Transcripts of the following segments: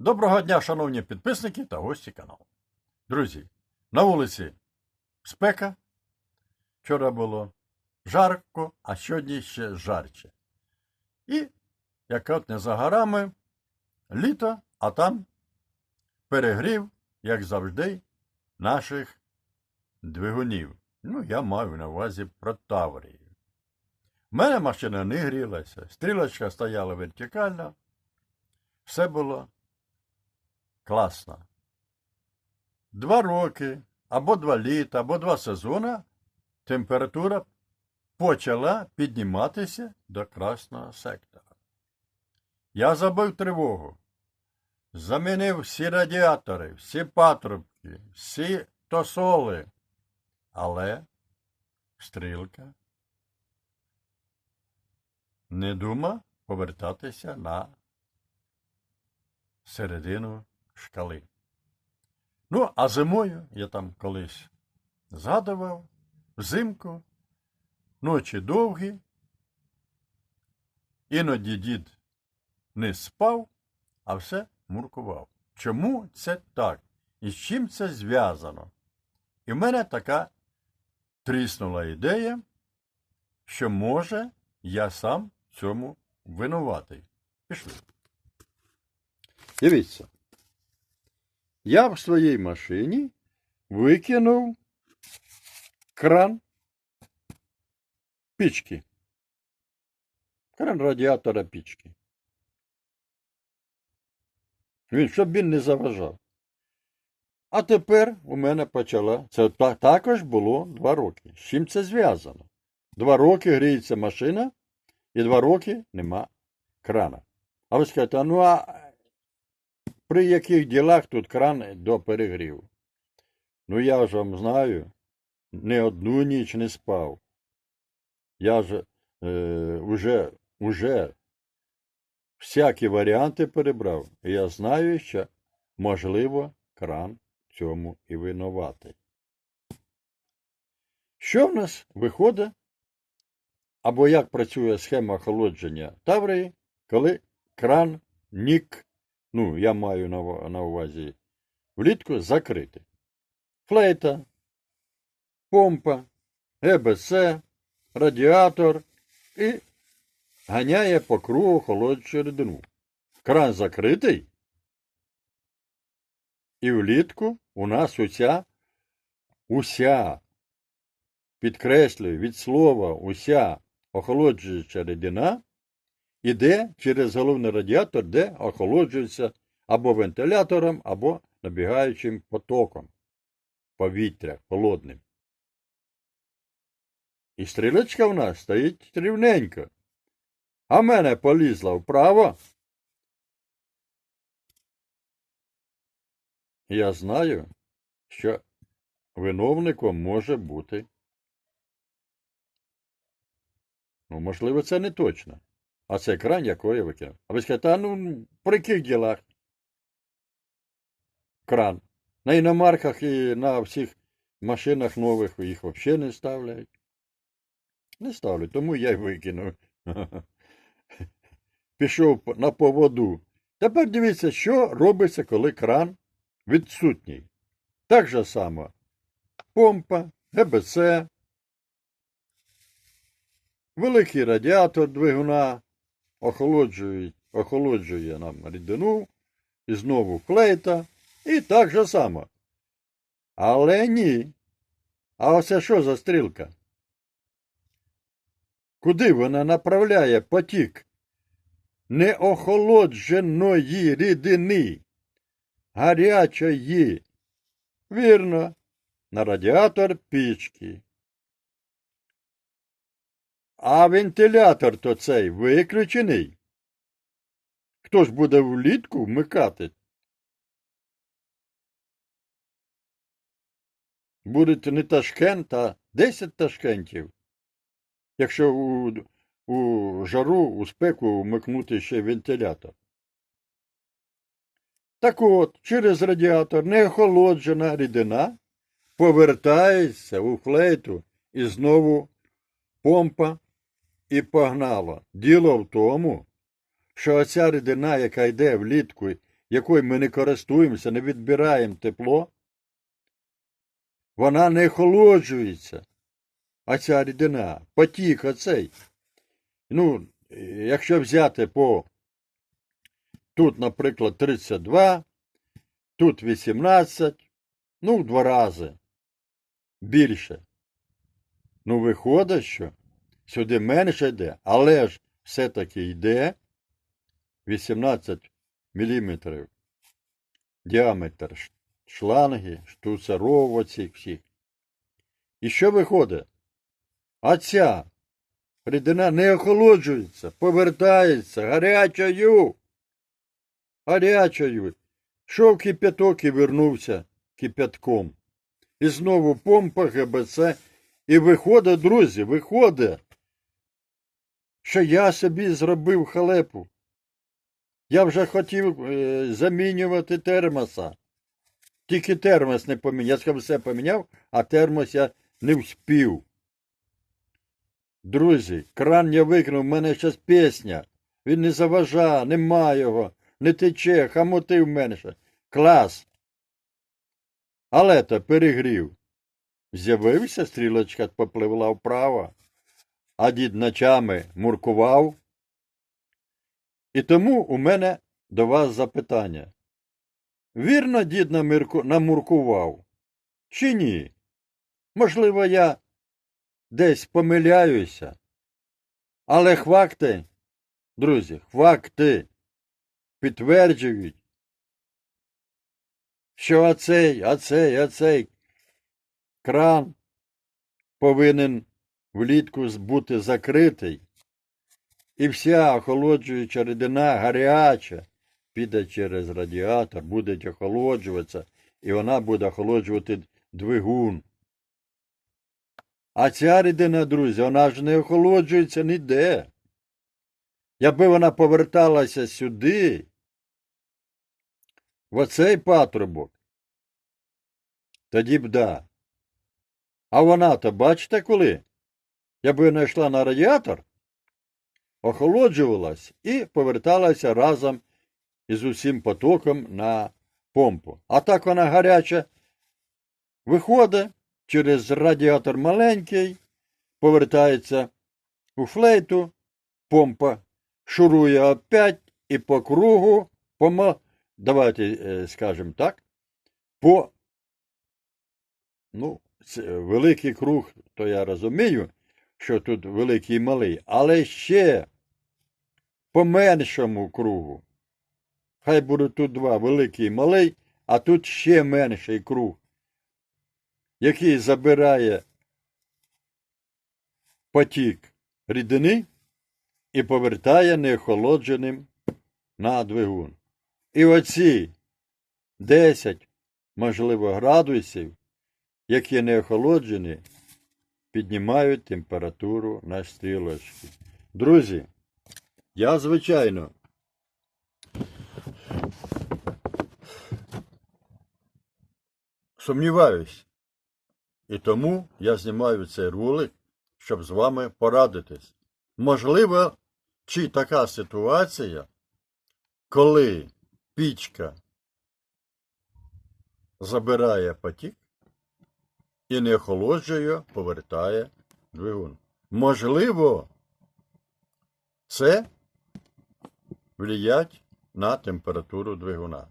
Доброго дня, шановні підписники та гості каналу. Друзі, на вулиці спека. Вчора було жарко, а сьогодні ще жарче. І, як от не за горами, літо, а там перегрів, як завжди, наших двигунів. Ну, я маю на увазі про Таврію. У мене машина не грілася, стрілочка стояла вертикально, все було класно. Два роки, або два літа, або два сезони температура почала підніматися до красного сектора. Я забив тривогу. Замінив всі радіатори, всі патрубки, всі тосоли. Але стрілка не дума повертатися на середину шкали. Ну, а зимою я там колись згадував, взимку, ночі довгі, іноді дід не спав, а все муркував. Чому це так? І з чим це зв'язано? І в мене така тріснула ідея, що може я сам цьому винуватий. Пішли. Дивіться. Я в своїй машині викинув кран пічки. Кран радіатора пічки. Він, щоб він не заважав. А тепер у мене почала. Це також було два роки. З чим це зв'язано? Два роки гріється машина, і два роки нема крана. А ви скажете, ну а при яких ділах тут кран до перегріву? Ну я ж вам знаю, не одну ніч не спав. Я ж е, уже, уже всякі варіанти перебрав. І я знаю, що, можливо, кран цьому і винуватий. Що в нас виходить? Або як працює схема охолодження Таврії, коли кран нік, ну, я маю на, увазі влітку закритий. Флейта, помпа, ГБС, радіатор і ганяє по кругу холодчу рідину. Кран закритий. І влітку у нас уся, уся, підкреслюю, від слова уся охолоджуюча рідина іде через головний радіатор, де охолоджується або вентилятором, або набігаючим потоком повітря холодним. І стрілочка в нас стоїть рівненько. А мене полізла вправо. Я знаю, що виновником може бути. Ну, можливо, це не точно. А це кран, якого я викинув. А ви скажете, а ну при яких ділах? Кран. На іномарках і на всіх машинах нових їх взагалі не ставляють. Не ставлять, тому я й викинув. Пішов на поводу. Тепер дивіться, що робиться, коли кран відсутній. Так же само помпа, ГБЦ, великий радіатор двигуна охолоджує, охолоджує нам рідину, і знову флейта, і так же само. Але ні. А оце що за стрілка? Куди вона направляє потік неохолодженої рідини, гарячої? Вірно, на радіатор пічки. А вентилятор то цей виключений. Хто ж буде влітку вмикати? Буде не Ташкент, а 10 ташкентів. Якщо у, у жару, у спеку вмикнути ще вентилятор. Так от, через радіатор неохолоджена рідина повертається у флейту і знову помпа і погнало. Діло в тому, що оця рідина, яка йде влітку якою ми не користуємося, не відбираємо тепло, вона не охолоджується. А ця рідина, потік оцей. Ну, якщо взяти по тут, наприклад, 32, тут 18, ну, в два рази більше. Ну, виходить, що сюди менше йде, але ж все-таки йде 18 мм діаметр шланги, штуцеров всіх. І що виходить? А ця рідина не охолоджується, повертається гарячою. Гарячою. Шов кипяток і вернувся кипятком. І знову помпа ГБЦ. І виходить, друзі, виходить, що я собі зробив халепу. Я вже хотів е, замінювати термоса. Тільки термос не поміняв. Я сказав, все поміняв, а термос я не вспів. Друзі, кран я викинув, в мене зараз пісня. Він не заважає, нема його, не тече, хамотив менше. Клас. Але то перегрів. З'явився, стрілочка попливла вправо, а дід ночами муркував. І тому у мене до вас запитання. Вірно, дід намуркував? Чи ні? Можливо, я десь помиляюся. Але хвакти, друзі, хвакти підтверджують, що оцей, оцей, оцей кран повинен влітку бути закритий, і вся охолоджуюча рідина гаряча піде через радіатор, буде охолоджуватися, і вона буде охолоджувати двигун. А ця рідина, друзі, вона ж не охолоджується ніде. Якби вона поверталася сюди, в оцей патрубок, тоді б да. А вона то бачите коли? Якби вона йшла на радіатор, охолоджувалась і поверталася разом із усім потоком на помпу. А так вона гаряча виходить через радіатор маленький, повертається у флейту, помпа шурує опять і по кругу, по, давайте е, скажемо так, по ну, великий круг, то я розумію, що тут великий і малий, але ще по меншому кругу. Хай буде тут два великий і малий, а тут ще менший круг, який забирає потік рідини і повертає неохолодженим на двигун. І оці 10, можливо, градусів, які не охолоджені, піднімають температуру на стрілочки. Друзі, я, звичайно, сумніваюсь. І тому я знімаю цей ролик, щоб з вами порадитись. Можливо, чи така ситуація, коли пічка забирає потік і не охолоджує, повертає двигун. Можливо, це влиять на температуру двигуна.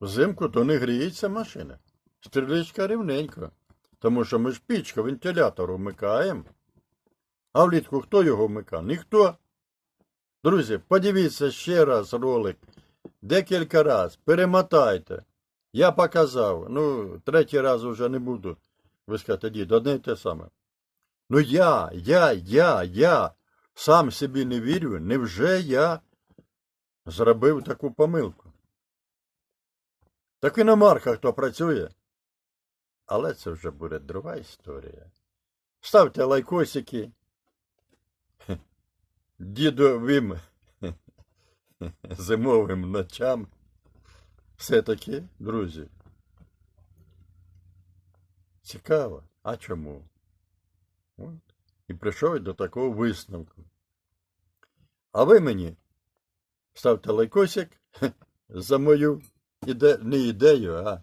Взимку то не гріється машина. Стрілечка рівненько. Тому що ми ж пічку вентилятор вмикаємо. А влітку хто його вмикав? Ніхто. Друзі, подивіться ще раз ролик. Декілька раз. Перемотайте. Я показав. Ну, третій раз вже не буду. Ви скажете, одне й те саме. Ну я, я, я, я сам собі не вірю, невже я зробив таку помилку? Так і на марках то працює. Але це вже буде друга історія. Ставте лайкосики дідовим зимовим ночам. Все-таки, друзі. Цікаво. А чому? От. І прийшов до такого висновку. А ви мені ставте лайкосик за мою іде... не ідею, а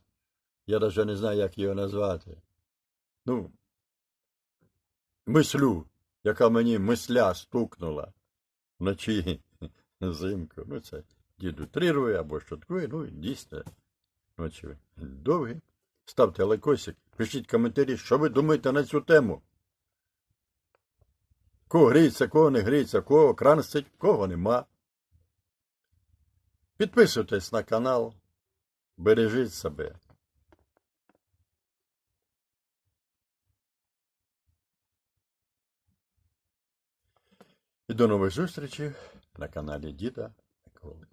я навіть не знаю, як його назвати. Ну, мислю, яка мені мисля стукнула вночі взимку. Ну, це дід утрирує або шуткує, ну, дійсно, ночі довгі. Ставте лайкосик, пишіть коментарі, що ви думаєте на цю тему. Кого гріється, кого не гріється, кого кранстить, кого нема. Підписуйтесь на канал, бережіть себе. І до нових зустрічей на каналі Діда Миколи.